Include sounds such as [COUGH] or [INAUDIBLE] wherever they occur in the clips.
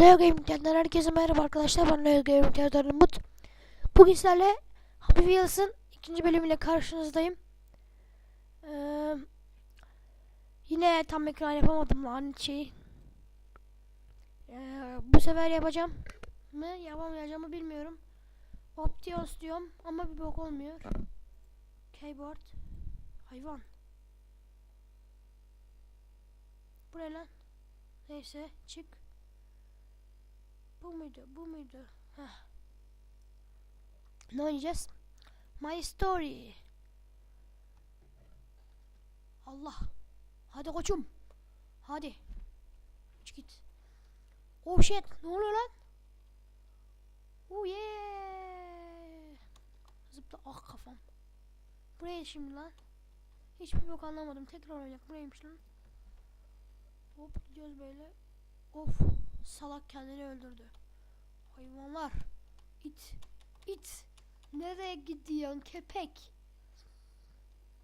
Leo Gaming'den herkese merhaba arkadaşlar. Ben Leo Gaming'den Umut. Bugün sizlerle Happy Wheels'ın ikinci bölümüyle karşınızdayım. Ee, yine tam ekran yapamadım lan şeyi. Ee, bu sefer yapacağım mı yapamayacağımı bilmiyorum. Optios diyorum ama bir bok olmuyor. Keyboard. Hayvan. Bu ne lan? Neyse çık. Bu muydu? Bu muydu? Heh. Ne oynayacağız? My Story. Allah. Hadi koçum. Hadi. Çık git. Oh shit. Ne oluyor lan? Oh yeah. Zıpla. Ah kafam. Buraya şimdi lan. Hiçbir bok anlamadım. Tekrar oynayacak. Buraymış lan. Hop gidiyoruz böyle. Of. Salak kendini öldürdü. Hayvanlar. İt. İt. Nereye gidiyorsun köpek?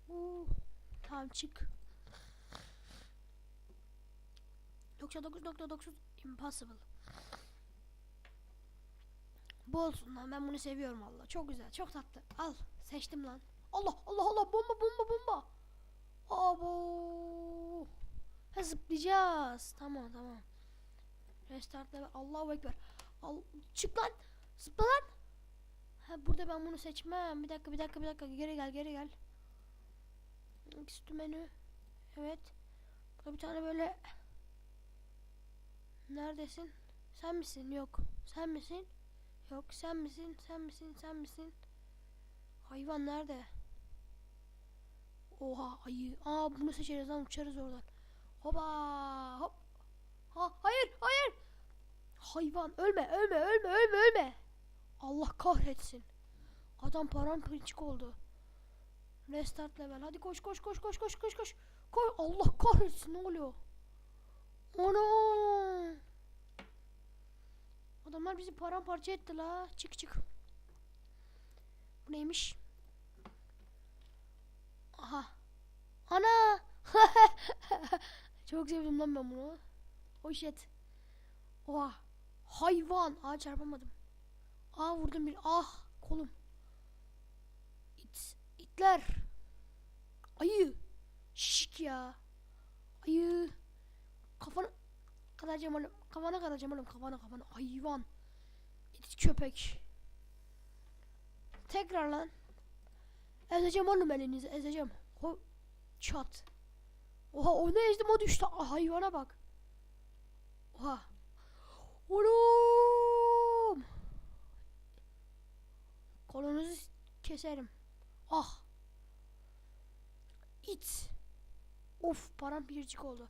Oo. Tamam çık. 99.9 impossible. Bu olsun lan ben bunu seviyorum valla. Çok güzel çok tatlı. Al seçtim lan. Allah Allah Allah bomba bomba bomba. Abo. Ha zıplayacağız. Tamam tamam. Restart level. Allahu ekber. Al çık lan. Zıpla lan. Ha burada ben bunu seçmem. Bir dakika bir dakika bir dakika. Geri gel geri gel. Üstü menü. Evet. Burada bir tane böyle Neredesin? Sen misin? Yok. Sen misin? Yok. Sen misin? Sen misin? Sen misin? Hayvan nerede? Oha ayı. Aa bunu seçeriz lan uçarız oradan. Hoba hop. Ha hayır hayır. Hayvan ölme ölme ölme ölme ölme. Allah kahretsin. Adam paramparçık oldu. Restart level. Hadi koş koş koş koş koş koş koş. Koy Allah kahretsin ne oluyor? Ana! Adamlar bizi paramparça etti la. Çık çık. Bu neymiş? Aha. Ana! [LAUGHS] Çok sevdim lan ben bunu. Oh shit. Oha. Hayvan. Aa çarpamadım. Aa vurdum bir. Ah kolum. İt. İtler. Ayı. Şişik ya. Ayı. Kafana kadacağım oğlum. Kafana kadacağım oğlum. Kafana kafana. Hayvan. İt köpek. Tekrar lan. Ezeceğim oğlum elinizi. Ezeceğim. Ho çat. Oha onu ezdim o düştü. Ah, hayvana bak. Oha. Oğlum. Kolunuzu keserim. Ah. İt. Of param bircik oldu.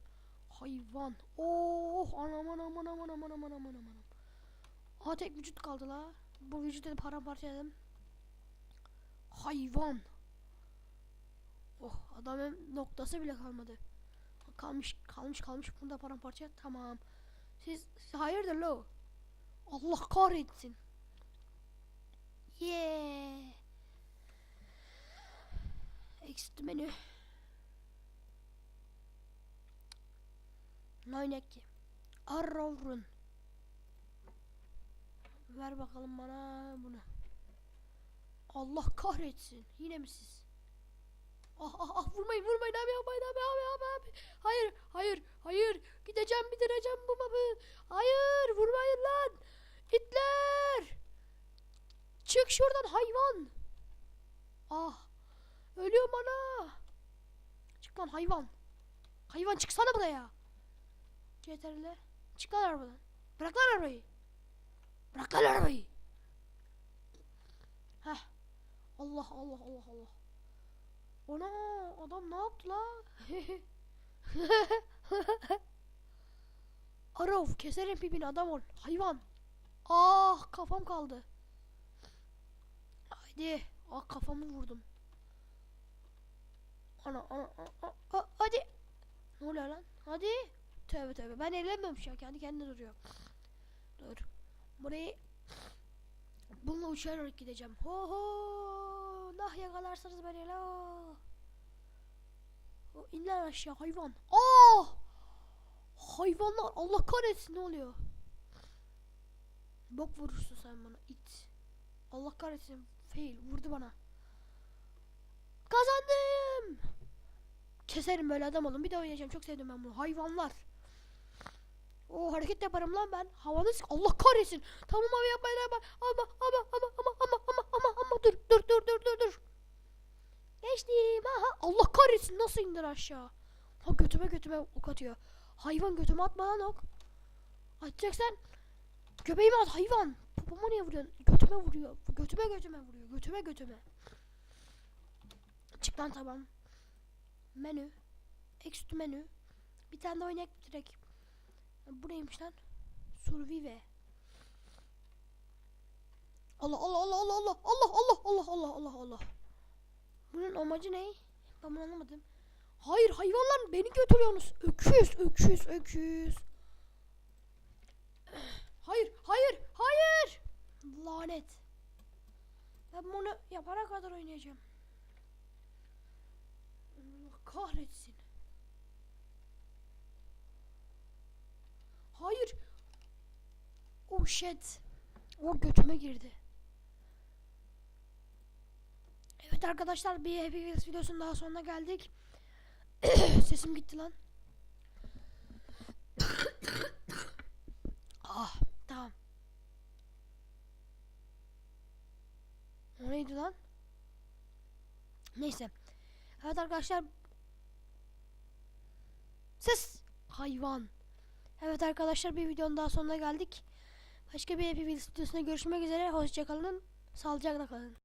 Hayvan. Oh anam anam anam anam anam anam anam anam. Ha tek vücut kaldı la. Bu vücudu paramparça edelim. Hayvan. Oh adamın noktası bile kalmadı. Kalmış kalmış kalmış bunda paramparça tamam. Siz, siz hayırdır lo? Allah kahretsin. Yeah. Ne oynak ki? Arrovrun. Ver bakalım bana bunu. Allah kahretsin. Yine mi siz? Ah ah ah vurmayın vurmayın abi yapmayın abi abi abi abi. Hayır hayır hayır. Gideceğim bitireceğim bu babı. Hayır vurmayın lan. Hitler. Çık şuradan hayvan. Ah. Ölüyorum ana. Çık lan hayvan. Hayvan çıksana buraya. CTRL. Çık lan arabadan. Bırak lan arabayı. Bırak lan arabayı. Heh. Allah Allah Allah Allah. Ona adam ne yaptı la? [LAUGHS] Arov keserim pipini adam ol. Hayvan. Ah kafam kaldı. Haydi. Ah kafamı vurdum. Ana ana ana. Ah, hadi. Ne oluyor lan? Hadi. Tövbe tövbe. Ben şu an. Kendi kendine duruyor. Dur. Burayı bununla uçarak gideceğim. Ho ho. Nah yakalarsanız beni la. O inler aşağı hayvan. Aa! Hayvanlar Allah kahretsin ne oluyor? Bok vurursun sen bana it. Allah kahretsin. Fail vurdu bana. Kazandım. Keserim böyle adam olun. Bir de oynayacağım. Çok sevdim ben bunu. Hayvanlar. O hareket yaparım lan ben. Sık. Allah kahretsin. Tamam abi yapmayın ama ama ama ama ama ama ama ama ama dur dur dur dur dur dur. Geçtim. Aha. Allah kahretsin. Nasıl indir aşağı? Ha götüme götüme ok atıyor. Hayvan götüme atma lan ok. Atacaksan göbeğime at hayvan. Popoma niye vuruyorsun? Götüme vuruyor. Götüme götüme vuruyor. Götüme götüme. Çık lan tamam. Menü. Extra menü. Bir tane de oynayak direkt. Bu neymiş lan? Survive. Allah Allah Allah Allah Allah Allah Allah Allah Allah Allah Allah. Bunun amacı ne? Ben bunu anlamadım. Hayır hayvanlar beni götürüyorsunuz. Öküz öküz öküz. Hayır hayır hayır. Lanet. Ben bunu yapana kadar oynayacağım. Allah kahretsin. Hayır. Oh shit. O götüme girdi. Evet arkadaşlar bir Happy Wheels videosunun daha sonuna geldik. [COUGHS] Sesim gitti lan. [COUGHS] ah tamam. O neydi lan? Neyse. Evet arkadaşlar. Ses. Hayvan. Evet arkadaşlar bir videonun daha sonuna geldik. Başka bir Happy Wheels videosunda görüşmek üzere. Hoşçakalın. Sağlıcakla kalın.